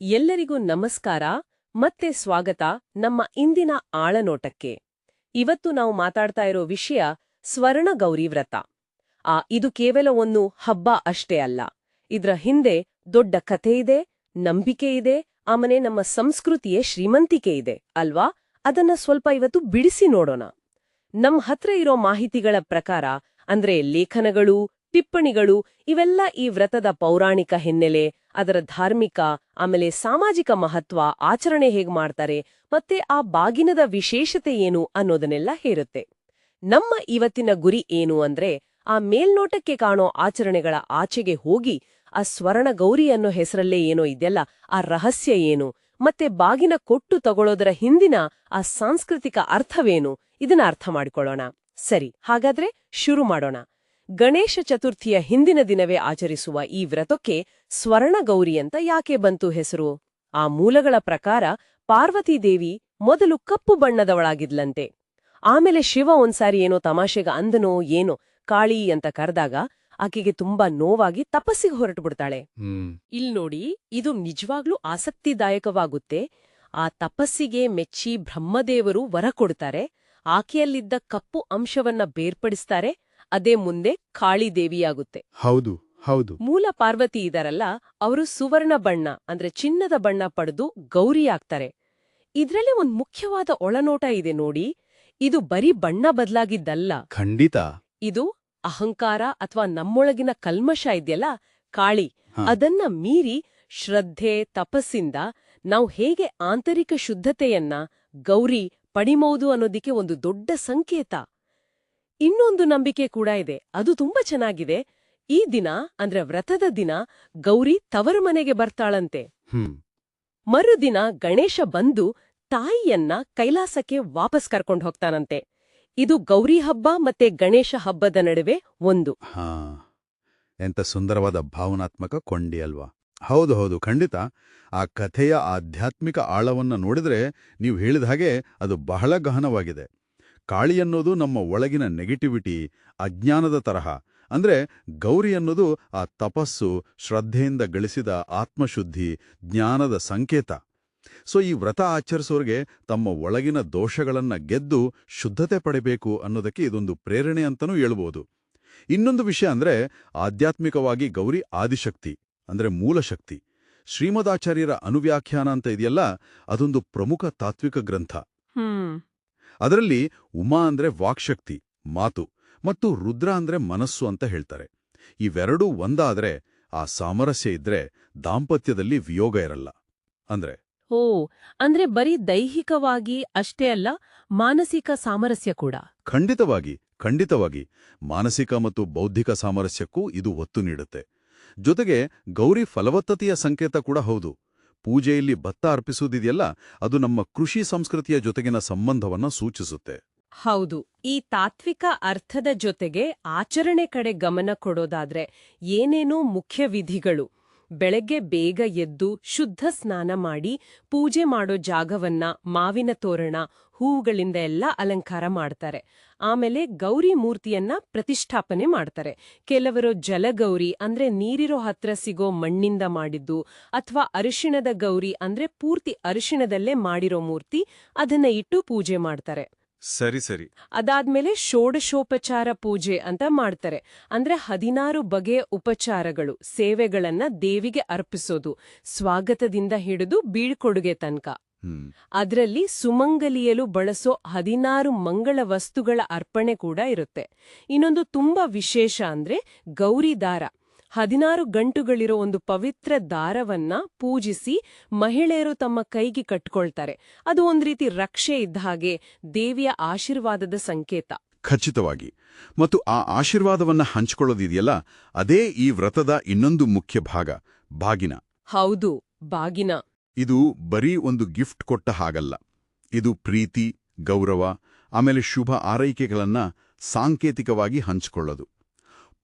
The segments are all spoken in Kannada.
ಎಲ್ಲರಿಗೂ ನಮಸ್ಕಾರ, ಮತ್ತೆ ಸ್ವಾಗತ ನಮ್ಮ ಇಂದಿನ ಆಳನೋಟಕ್ಕೆ. ಇವತ್ತು ನಾವು ಮಾತಾಡ್ತಾ ಇರೋ ವಿಷಯ ಸ್ವರ್ಣ ವ್ರತ. ಆ, ಇದು ಕೇವಲ ಒಂದು ಹಬ್ಬ ಅಷ್ಟೇ ಅಲ್ಲ. ಇದ್ರ ಹಿಂದೆ ದೊಡ್ಡ ಕಥೆ ಇದೆ, ನಂಬಿಕೆ ಇದೆ, ಆಮೇಲೆ ನಮ್ಮ ಸಂಸ್ಕೃತಿಯೇ ಶ್ರೀಮಂತಿಕೆ ಇದೆ, ಅಲ್ವಾ? ಅದನ್ನ ಸ್ವಲ್ಪ ಇವತ್ತು ಬಿಡಿಸಿ ನೋಡೋಣ. ನಮ್ಮ ಹತ್ರ ಇರೋ ಮಾಹಿತಿಗಳ ಪ್ರಕಾರ, ಅಂದ್ರೆ ಲೇಖನಗಳು ಟಿಪ್ಪಣಿಗಳು ಇವೆಲ್ಲ ಈ ವ್ರತದ ಪೌರಾಣಿಕ ಹಿನ್ನೆಲೆ. ಅದರ ಧಾರ್ಮಿಕ, ಆಮೇಲೆ ಸಾಮಾಜಿಕ ಮಹತ್ವ, ಆಚರಣೆ ಹೇಗ್ ಮಾಡ್ತಾರೆ, ಮತ್ತೆ ಆ ಬಾಗಿನದ ವಿಶೇಷತೆ ಏನು ಅನ್ನೋದನ್ನೆಲ್ಲ ಹೇರುತ್ತೆ. ನಮ್ಮ ಇವತ್ತಿನ ಗುರಿ ಏನು ಅಂದ್ರೆ, ಆ ಮೇಲ್ನೋಟಕ್ಕೆ ಕಾಣೋ ಆಚರಣೆಗಳ ಆಚೆಗೆ ಹೋಗಿ, ಆ ಸ್ವರ್ಣ ಗೌರಿ ಅನ್ನೋ ಹೆಸರಲ್ಲೇ ಏನೋ ಇದೆಯಲ್ಲ, ಆ ರಹಸ್ಯ ಏನು, ಮತ್ತೆ ಬಾಗಿನ ಕೊಟ್ಟು ತಗೊಳ್ಳೋದರ ಹಿಂದಿನ ಆ ಸಾಂಸ್ಕೃತಿಕ ಅರ್ಥವೇನು, ಇದನ್ನ ಅರ್ಥ ಮಾಡಿಕೊಳ್ಳೋಣ. ಸರಿ, ಹಾಗಾದ್ರೆ ಶುರು ಮಾಡೋಣ. ಗಣೇಶ ಚತುರ್ಥಿಯ ಹಿಂದಿನ ದಿನವೇ ಆಚರಿಸುವ ಈ ವ್ರತಕ್ಕೆ ಸ್ವರ್ಣಗೌರಿ ಅಂತ ಯಾಕೆ ಬಂತು ಹೆಸರು? ಆ ಮೂಲಗಳ ಪ್ರಕಾರ ಪಾರ್ವತಿದೇವಿ ಮೊದಲು ಕಪ್ಪು ಬಣ್ಣದವಳಾಗಿದ್ಲಂತೆ. ಆಮೇಲೆ ಶಿವ ಒಂದ್ಸಾರಿ ಏನೋ ತಮಾಷೆಗ ಅಂದನೋ ಏನೋ ಕಾಳಿ ಅಂತ ಕರೆದಾಗ ಆಕೆಗೆ ತುಂಬಾ ನೋವಾಗಿ ತಪಸ್ಸಿಗೆ ಹೊರಟು ಬಿಡ್ತಾಳೆ ಇಲ್ ನೋಡಿ ಇದು ನಿಜವಾಗ್ಲೂ ಆಸಕ್ತಿದಾಯಕವಾಗುತ್ತೆ. ಆ ತಪಸ್ಸಿಗೆ ಮೆಚ್ಚಿ ಬ್ರಹ್ಮದೇವರು ವರ ಕೊಡ್ತಾರೆ. ಆಕೆಯಲ್ಲಿದ್ದ ಕಪ್ಪು ಅಂಶವನ್ನ ಬೇರ್ಪಡಿಸ್ತಾರೆ. ಅದೇ ಮುಂದೆ ಕಾಳಿದೇವಿಯಾಗುತ್ತೆ ಹೌದು ಹೌದು. ಮೂಲ ಪಾರ್ವತಿ ಇದಾರಲ್ಲ ಅವರು ಸುವರ್ಣ ಬಣ್ಣ ಅಂದ್ರೆ ಚಿನ್ನದ ಬಣ್ಣ ಪಡೆದು ಗೌರಿ ಆಗ್ತಾರೆ. ಇದ್ರಲ್ಲಿ ಒಂದ್ ಮುಖ್ಯವಾದ ಒಳನೋಟ ಇದೆ ನೋಡಿ ಇದು ಬರೀ ಬಣ್ಣ ಬದಲಾಗಿದ್ದಲ್ಲ. ಖಂಡಿತ. ಇದು ಅಹಂಕಾರ ಅಥವಾ ನಮ್ಮೊಳಗಿನ ಕಲ್ಮಶ ಇದೆಯಲ್ಲ ಕಾಳಿ. ಅದನ್ನ ಮೀರಿ ಶ್ರದ್ಧೆ ತಪಸ್ಸಿಂದ ನಾವು ಹೇಗೆ ಆಂತರಿಕ ಶುದ್ಧತೆಯನ್ನ ಗೌರಿ ಪಡಿಮೌದು ಅನ್ನೋದಿಕ್ಕೆ ಒಂದು ದೊಡ್ಡ ಸಂಕೇತ. ಇನ್ನೊಂದು ನಂಬಿಕೆ ಕೂಡ ಇದೆ. ಅದು ತುಂಬಾ ಚೆನ್ನಾಗಿದೆ. ಈ ದಿನ ಅಂದ್ರೆ ವ್ರತದ ದಿನ ಗೌರಿ ತವರು ಮನೆಗೆ ಬರ್ತಾಳಂತೆ. ಹ್ಮ್. ಮರುದಿನ ಗಣೇಶ ಬಂದು ತಾಯಿಯನ್ನ ಕೈಲಾಸಕ್ಕೆ ವಾಪಸ್ ಕರ್ಕೊಂಡು ಹೋಗ್ತಾನಂತೆ. ಇದು ಗೌರಿ ಹಬ್ಬ ಮತ್ತೆ ಗಣೇಶ ಹಬ್ಬದ ನಡುವೆ ಒಂದು. ಹಾ. ಎಂತ ಸುಂದರವಾದ ಭಾವನಾತ್ಮಕ ಕೊಂಡಿ ಅಲ್ವಾ ಹೌದು ಹೌದು ಖಂಡಿತ. ಆ ಕಥೆಯ ಆಧ್ಯಾತ್ಮಿಕ ಆಳವನ್ನ ನೋಡಿದ್ರೆ ನೀವು ಹೇಳಿದ ಹಾಗೆ ಅದು ಬಹಳ ಗಹನವಾಗಿದೆ. ಕಾಳಿ ಅನ್ನೋದು ನಮ್ಮ ಒಳಗಿನ ನೆಗೆಟಿವಿಟಿ ಅಜ್ಞಾನದ ತರಹ. ಅಂದ್ರೆ ಗೌರಿ ಅನ್ನೋದು ಆ ತಪಸ್ಸು, ಶ್ರದ್ಧೆಯಿಂದ ಗಳಿಸಿದ ಆತ್ಮಶುದ್ಧಿ, ಜ್ಞಾನದ ಸಂಕೇತ. ಸೊ ಈ ವ್ರತ ಆಚರಿಸೋರಿಗೆ ತಮ್ಮ ಒಳಗಿನ ದೋಷಗಳನ್ನ ಗೆದ್ದು ಶುದ್ಧತೆ ಪಡೆಯಬೇಕು ಅನ್ನೋದಕ್ಕೆ ಇದೊಂದು ಪ್ರೇರಣೆ ಅಂತನೂ ಹೇಳ್ಬೋದು. ಇನ್ನೊಂದು ವಿಷಯ ಅಂದ್ರೆ ಆಧ್ಯಾತ್ಮಿಕವಾಗಿ ಗೌರಿ ಆದಿಶಕ್ತಿ, ಅಂದ್ರೆ ಮೂಲಶಕ್ತಿ ಶ್ರೀಮದಾಚಾರ್ಯರ ಅನುವ್ಯಾಖ್ಯಾನ ಅಂತ ಇದೆಯಲ್ಲ, ಅದೊಂದು ಪ್ರಮುಖ ತಾತ್ವಿಕ ಗ್ರಂಥ. ಅದರಲ್ಲಿ ಉಮಾ ಅಂದ್ರೆ ವಾಕ್ಶಕ್ತಿ ಮಾತು ಮತ್ತು ರುದ್ರ ಅಂದ್ರೆ ಮನಸ್ಸು ಅಂತ ಹೇಳ್ತಾರೆ. ಇವೆರಡೂ ಒಂದಾದ್ರೆ ಆ ಸಾಮರಸ್ಯ ಇದ್ರೆ ದಾಂಪತ್ಯದಲ್ಲಿ ವಿಯೋಗ ಇರಲ್ಲ. ಅಂದ್ರೆ ಓ ಅಂದ್ರೆ ಬರೀ ದೈಹಿಕವಾಗಿ ಅಷ್ಟೇ ಅಲ್ಲ ಮಾನಸಿಕ ಸಾಮರಸ್ಯ ಕೂಡ. ಖಂಡಿತವಾಗಿ ಖಂಡಿತವಾಗಿ. ಮಾನಸಿಕ ಮತ್ತು ಬೌದ್ಧಿಕ ಸಾಮರಸ್ಯಕ್ಕೂ ಇದು ಒತ್ತು ನೀಡುತ್ತೆ. ಜೊತೆಗೆ ಗೌರಿ ಫಲವತ್ತತೆಯ ಸಂಕೇತ ಕೂಡ ಹೌದು. ಪೂಜೆಯಲ್ಲಿ ಭತ್ತ ಅರ್ಪಿಸುವುದಿದೆಯಲ್ಲ, ಅದು ನಮ್ಮ ಕೃಷಿ ಸಂಸ್ಕೃತಿಯ ಜೊತೆಗಿನ ಸಂಬಂಧವನ್ನ ಸೂಚಿಸುತ್ತೆ. ಹೌದು. ಈ ತಾತ್ವಿಕ ಅರ್ಥದ ಜೊತೆಗೆ ಆಚರಣೆ ಕಡೆ ಗಮನ ಕೊಡೋದಾದ್ರೆ ಏನೇನೋ ಮುಖ್ಯ ವಿಧಿಗಳು. ಬೆಳಗ್ಗೆ ಬೇಗ ಎದ್ದು ಶುದ್ಧ ಸ್ನಾನ ಮಾಡಿ ಪೂಜೆ ಮಾಡೋ ಜಾಗವನ್ನ, ಮಾವಿನ ತೋರಣ ಹೂವುಗಳಿಂದ ಎಲ್ಲ ಅಲಂಕಾರ ಮಾಡ್ತಾರೆ. ಆಮೇಲೆ ಗೌರಿ ಮೂರ್ತಿಯನ್ನ ಪ್ರತಿಷ್ಠಾಪನೆ ಮಾಡ್ತಾರೆ. ಕೆಲವರು ಜಲಗೌರಿ ಅಂದ್ರೆ ನೀರಿರೋ ಹತ್ರ ಸಿಗೋ ಮಣ್ಣಿಂದ ಮಾಡಿದ್ದು ಅಥವಾ ಅರಿಶಿಣದ ಗೌರಿ ಅಂದ್ರೆ ಪೂರ್ತಿ ಅರಿಶಿಣದಲ್ಲೇ ಮಾಡಿರೋ ಮೂರ್ತಿ ಅದನ್ನ ಇಟ್ಟು ಪೂಜೆ ಮಾಡ್ತಾರೆ. ಸರಿ ಸರಿ. ಅದಾದ್ಮೇಲೆ ಷೋಡಶೋಪಚಾರ ಪೂಜೆ ಅಂತ ಮಾಡ್ತಾರೆ. ಅಂದ್ರೆ ಹದಿನಾರು ಬಗೆಯ ಉಪಚಾರಗಳು ಸೇವೆಗಳನ್ನ ದೇವಿಗೆ ಅರ್ಪಿಸೋದು ಸ್ವಾಗತದಿಂದ ಹಿಡಿದು ಬೀಳ್ಕೊಡುಗೆ ತನಕ. ಅದ್ರಲ್ಲಿ ಸುಮಂಗಲಿಯಲು ಬಳಸೋ ಹದಿನಾರು ಮಂಗಳ ವಸ್ತುಗಳ ಅರ್ಪಣೆ ಕೂಡ ಇರುತ್ತೆ. ಇನ್ನೊಂದು ತುಂಬಾ ವಿಶೇಷ ಅಂದ್ರೆ ಗೌರಿ ದಾರ. ಹದಿನಾರು ಗಂಟುಗಳಿರೋ ಒಂದು ಪವಿತ್ರ ದಾರವನ್ನ ಪೂಜಿಸಿ ಮಹಿಳೆಯರು ತಮ್ಮ ಕೈಗೆ ಕಟ್ಕೊಳ್ತಾರೆ. ಅದು ಒಂದು ರೀತಿ ರಕ್ಷೆ ಇದ್ದ ಹಾಗೆ ದೇವಿಯ ಆಶೀರ್ವಾದದ ಸಂಕೇತ. ಖಚಿತವಾಗಿ. ಮತ್ತು ಆ ಆಶೀರ್ವಾದವನ್ನ ಹಂಚಿಕೊಳ್ಳೋದಿದೆಯಲ್ಲ ಅದೇ ಈ ವ್ರತದ ಇನ್ನೊಂದು ಮುಖ್ಯ ಭಾಗ ಬಾಗಿನ. ಹೌದು ಬಾಗಿನ. ಇದು ಬರೀ ಒಂದು ಗಿಫ್ಟ್ ಕೊಟ್ಟ ಹಾಗಲ್ಲ. ಇದು ಪ್ರೀತಿ, ಗೌರವ, ಆಮೇಲೆ ಶುಭ ಆರೈಕೆಗಳನ್ನ ಸಾಂಕೇತಿಕವಾಗಿ ಹಂಚಿಕೊಳ್ಳೋದು.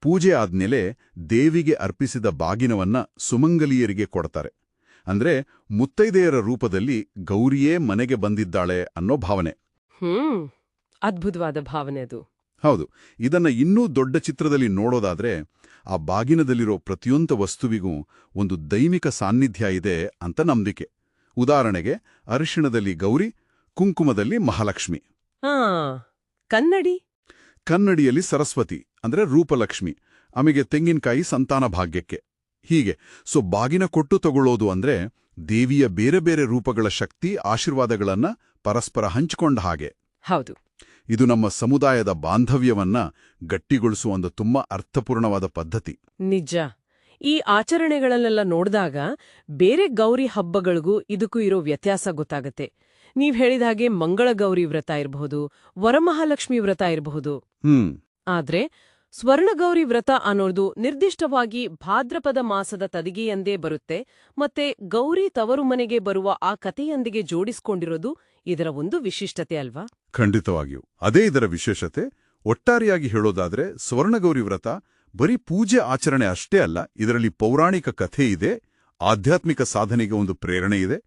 ಪೂಜೆ ಆದ್ಮೇಲೆ ದೇವಿಗೆ ಅರ್ಪಿಸಿದ ಬಾಗಿನವನ್ನ ಸುಮಂಗಲಿಯರಿಗೆ ಕೊಡ್ತಾರೆ. ಅಂದ್ರೆ ಮುತ್ತೈದೆಯರ ರೂಪದಲ್ಲಿ ಗೌರಿಯೇ ಮನೆಗೆ ಬಂದಿದ್ದಾಳೆ ಅನ್ನೋ ಭಾವನೆ. ಹ್ಮ್, ಅದ್ಭುತವಾದ ಭಾವನೆ ಅದು. ಹೌದು ಇದನ್ನ ಇನ್ನೂ ದೊಡ್ಡ ಚಿತ್ರದಲ್ಲಿ ನೋಡೋದಾದ್ರೆ ಆ ಬಾಗಿನದಲ್ಲಿರೋ ಪ್ರತಿಯೊಂದು ವಸ್ತುವಿಗೂ ಒಂದು ದೈವಿಕ ಸಾನ್ನಿಧ್ಯ ಇದೆ ಅಂತ ನಂಬಿಕೆ. ಉದಾಹರಣೆಗೆ ಅರಿಶಿಣದಲ್ಲಿ ಗೌರಿ ಕುಂಕುಮದಲ್ಲಿ ಮಹಾಲಕ್ಷ್ಮಿ. ಕನ್ನಡಿ? ಕನ್ನಡಿಯಲ್ಲಿ ಸರಸ್ವತಿ ಅಂದ್ರೆ ರೂಪಲಕ್ಷ್ಮಿ ಅಮಿಗೆ ತೆಂಗಿನಕಾಯಿ ಸಂತಾನ ಭಾಗ್ಯಕ್ಕೆ. ಹೀಗೆ ಸೊ ಬಾಗಿನ ಕೊಟ್ಟು ತಗೊಳ್ಳೋದು ಅಂದ್ರೆ ದೇವಿಯ ಬೇರೆ ಬೇರೆ ರೂಪಗಳ ಶಕ್ತಿ ಆಶೀರ್ವಾದಗಳನ್ನ ಪರಸ್ಪರ ಹಂಚಿಕೊಂಡ ಹಾಗೆ. ಹೌದು. ಇದು ನಮ್ಮ ಸಮುದಾಯದ ಬಾಂಧವ್ಯವನ್ನ ಗಟ್ಟಿಗೊಳಿಸುವ ಒಂದು ತುಂಬಾ ಅರ್ಥಪೂರ್ಣವಾದ ಪದ್ಧತಿ. ನಿಜ. ಈ ಆಚರಣೆಗಳನ್ನೆಲ್ಲ ನೋಡಿದಾಗ ಬೇರೆ ಗೌರಿ ಹಬ್ಬಗಳಿಗೂ ಇದಕ್ಕೂ ಇರೋ ವ್ಯತ್ಯಾಸ ಗೊತ್ತಾಗತ್ತೆ. ನೀವ್ ಹೇಳಿದ ಹಾಗೆ ಮಂಗಳ ಗೌರಿ ವ್ರತ ಇರಬಹುದು ವರಮಹಾಲಕ್ಷ್ಮಿ ವ್ರತ ಇರಬಹುದು. ಹ್ಮ್. ಆದ್ರೆ ಸ್ವರ್ಣಗೌರಿ ವ್ರತ ಅನ್ನೋದು ನಿರ್ದಿಷ್ಟವಾಗಿ ಭಾದ್ರಪದ ಮಾಸದ ತದಿಗೆಯಂದೇ ಬರುತ್ತೆ, ಮತ್ತೆ ಗೌರಿ ತವರು ಮನೆಗೆ ಬರುವ ಆ ಕಥೆಯೊಂದಿಗೆ ಜೋಡಿಸ್ಕೊಂಡಿರೋದು ಇದರ ಒಂದು ವಿಶಿಷ್ಟತೆ ಅಲ್ವಾ? ಖಂಡಿತವಾಗಿಯೂ. ಅದೇ ಇದರ ವಿಶೇಷತೆ, ಒಟ್ಟಾರೆಯಾಗಿ ಹೇಳೋದಾದ್ರೆ ಸ್ವರ್ಣಗೌರಿ ವ್ರತ ಬರೀ ಪೂಜೆ ಆಚರಣೆ ಅಷ್ಟೇ ಅಲ್ಲ, ಇದರಲ್ಲಿ ಪೌರಾಣಿಕ ಕಥೆ ಇದೆ, ಆಧ್ಯಾತ್ಮಿಕ ಸಾಧನೆಗೆ ಒಂದು ಪ್ರೇರಣೆ ಇದೆ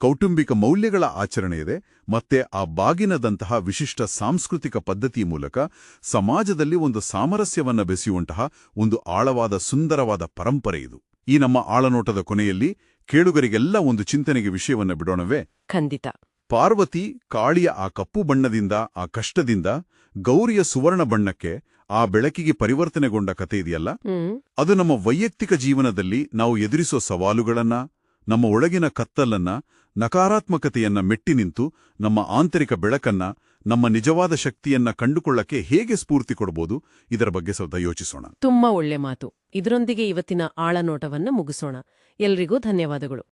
ಕೌಟುಂಬಿಕ ಮೌಲ್ಯಗಳ ಆಚರಣೆಯಿದೆ ಮತ್ತೆ ಆ ಬಾಗಿನದಂತಹ ವಿಶಿಷ್ಟ ಸಾಂಸ್ಕೃತಿಕ ಪದ್ಧತಿ ಮೂಲಕ ಸಮಾಜದಲ್ಲಿ ಒಂದು ಸಾಮರಸ್ಯವನ್ನ ಬೆಸೆಯುವಂತಹ ಒಂದು ಆಳವಾದ ಸುಂದರವಾದ ಪರಂಪರೆ ಇದು. ಈ ನಮ್ಮ ಆಳನೋಟದ ಕೊನೆಯಲ್ಲಿ ಕೇಳುಗರಿಗೆಲ್ಲ ಒಂದು ಚಿಂತನೆಗೆ ವಿಷಯವನ್ನ ಬಿಡೋಣವೇ? ಖಂಡಿತ. ಪಾರ್ವತಿ ಕಾಳಿಯ ಆ ಕಪ್ಪು ಬಣ್ಣದಿಂದ ಆ ಕಷ್ಟದಿಂದ ಗೌರಿಯ ಸುವರ್ಣ ಬಣ್ಣಕ್ಕೆ ಆ ಬೆಳಕಿಗೆ ಪರಿವರ್ತನೆಗೊಂಡ ಕಥೆ ಇದೆಯಲ್ಲ? ಅದು ನಮ್ಮ ವೈಯಕ್ತಿಕ ಜೀವನದಲ್ಲಿ ನಾವು ಎದುರಿಸೋ ಸವಾಲುಗಳನ್ನ ನಮ್ಮ ಒಳಗಿನ ಕತ್ತಲನ್ನ, ನಕಾರಾತ್ಮಕತೆಯನ್ನ ಮೆಟ್ಟಿ ನಿಂತು, ನಮ್ಮ ಆಂತರಿಕ ಬೆಳಕನ್ನ, ನಮ್ಮ ನಿಜವಾದ ಶಕ್ತಿಯನ್ನ ಕಂಡುಕೊಳ್ಳಕ್ಕೆ ಹೇಗೆ ಸ್ಫೂರ್ತಿ ಕೊಡಬಹುದು ಇದರ ಬಗ್ಗೆ ಸ್ವಲ್ಪ ಯೋಚಿಸೋಣ. ತುಂಬಾ ಒಳ್ಳೆ ಮಾತು. ಇದರೊಂದಿಗೆ ಇವತ್ತಿನ ಆಳನೋಟವನ್ನ ಮುಗಿಸೋಣ. ಎಲ್ರಿಗೂ ಧನ್ಯವಾದಗಳು.